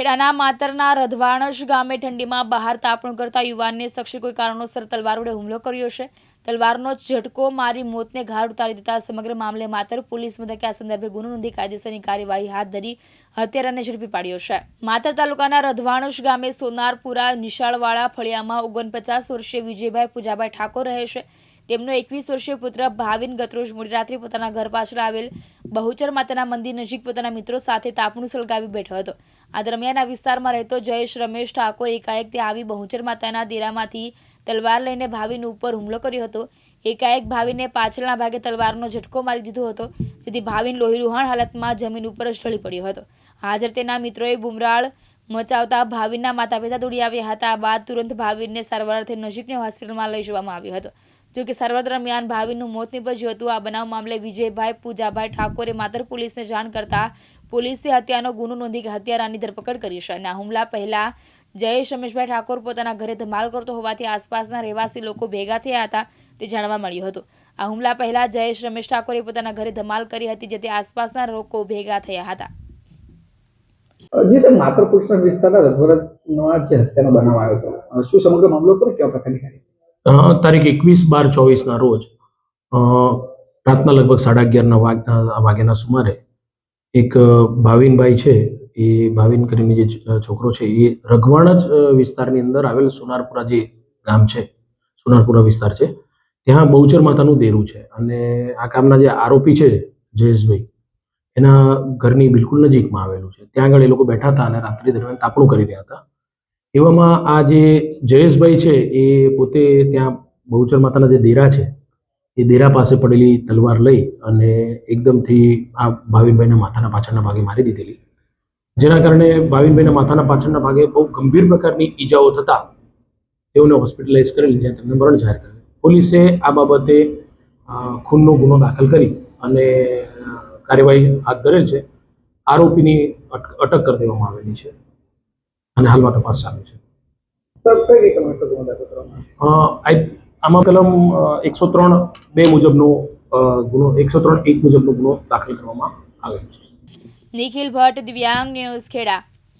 ખેડાના માતરના રધવાણજ ગામે ઠંડીમાં બહાર તાપણું કરતા યુવાનને શખ્સે કોઈ કારણોસર તલવાર વડે હુમલો કર્યો છે. તલવારનો ઝટકો મારી મોતને ઘાટ ઉતારી દેતા સમગ્ર મામલે માતર પોલીસ મથકે આ સંદર્ભે ગુનો નોંધી કાયદેસરની કાર્યવાહી હાથ ધરી હત્યારાને ઝડપી પાડ્યો છે. માતર તાલુકાના રધવાણુશ ગામે સોનારપુરા નિશાળવાળા ફળિયામાં ઓગણપચાસ વર્ષીય વિજયભાઈ પૂજાભાઈ ઠાકોર રહે છે. તેમનો એકવીસ વર્ષીય પુત્ર ભાવિન ગતરોજ મોડી રાત્રે પોતાના ઘર પાછળ આવેલ બહુચર માતાના મંદિર નજીક પોતાના મિત્રો સાથે તાપણું સળગાવી બેઠો હતો. આ દરમિયાન આ વિસ્તારમાં રહેતો જયેશ રમેશ ઠાકોર એકાએક ત્યાં આવી બહુચર માતાના દેરામાંથી તલવાર લઈને ભાવિન ઉપર હુમલો કર્યો હતો. એકાએક ભાવિને પાછળના ભાગે તલવારનો ઝટકો મારી દીધો હતો, જેથી ભાવિન લોહીલુહાણ હાલતમાં જમીન ઉપર જ ઢળી પડ્યો હતો. હાજર તેના મિત્રોએ બુમરાળ મચાવતા ભાવિનના માતા પિતા દોડી આવ્યા હતા. બાદ તુરંત ભાવિનને સારવાર અર્થે નજીકની હોસ્પિટલમાં લઈ જવામાં આવ્યો હતો. જો કે સારવાર દરમિયાન ભાવિનનું મોત નીપજ્યું હતું. આ બનાવ મામલે વિજયભાઈ પૂજાભાઈ ઠાકોરે માતર પોલીસને જાણ કરતા પોલીસે હત્યાનો ગુનો નોંધી હત્યારાની ધરપકડ કરી છે અને હુમલા પહેલા જયેશ રમેશભાઈ ઠાકોર પોતાના ઘરે ધમાલ કરતો હોવાથી આસપાસના રહેવાસી લોકો ભેગા થયા હતા તે જાણવા મળ્યું હતું. આ હુમલા પહેલા જયેશ રમેશ ઠાકોરે પોતાના ઘરે ધમાલ કરી હતી જેથી આસપાસના લોકો ભેગા થયા હતા. જી સર માત્ર વિસ્તારના રજવરજનો જે હત્યાનો બનાવ આવ્યો હતો શું સમગ્ર મામલો પર કેવા પ્રકારની કાર્ય અ, તારીખ એકવીસ બાર ચોવીસના રોજ રાતના લગભગ સાડા અગિયારના વાગ વાગ્યાના સુમારે એક ભાવિનભાઈ છે, એ ભાવિન કરીને જે છોકરો છે, એ રઘવાણ જ વિસ્તારની અંદર આવેલ સોનારપુરા જે ગામ છે, સોનારપુરા વિસ્તાર છે, ત્યાં બહુચર માતાનું દેરું છે. અને આ કામના જે આરોપી છે, જયેશભાઈ, એના ઘરની બિલકુલ નજીકમાં આવેલું છે. ત્યાં આગળ એ લોકો બેઠા હતા અને રાત્રિ દરમિયાન તાપણું કરી રહ્યા હતા. એવામાં આ જે જયેશભાઈ છે, એ પોતે ત્યાં બહુચર માતાના જે દેરા છે, એ દેરા પાસે પડેલી તલવાર લઈ અને એકદમથી આ ભાવિનભાઈના માથાના પાછળના ભાગે મારી દીધેલી. જેના કારણે ભાવિનભાઈના માથાના પાછળના ભાગે બહુ ગંભીર પ્રકારની ઈજાઓ થતા તેઓને હોસ્પિટલાઇઝ કરેલી, જ્યાં તેમને મરણ જાહેર કરેલ પોલીસે આ બાબતે ખૂનનો ગુનો દાખલ કરી અને કાર્યવાહી હાથ ધરેલ છે. આરોપીની અટ- અટક કરી દેવામાં આવેલી છે. અને હાલમાં તપાસ ચાલુ છે. આમાં કલમ એકસો ત્રણ બે મુજબનો ગુનો એકસો ત્રણ એક મુજબનો ગુનો દાખલ કરવામાં આવેલો છે. નિખિલ ભટ્ટ દિવ્યાંગ ન્યૂઝ ખેડા.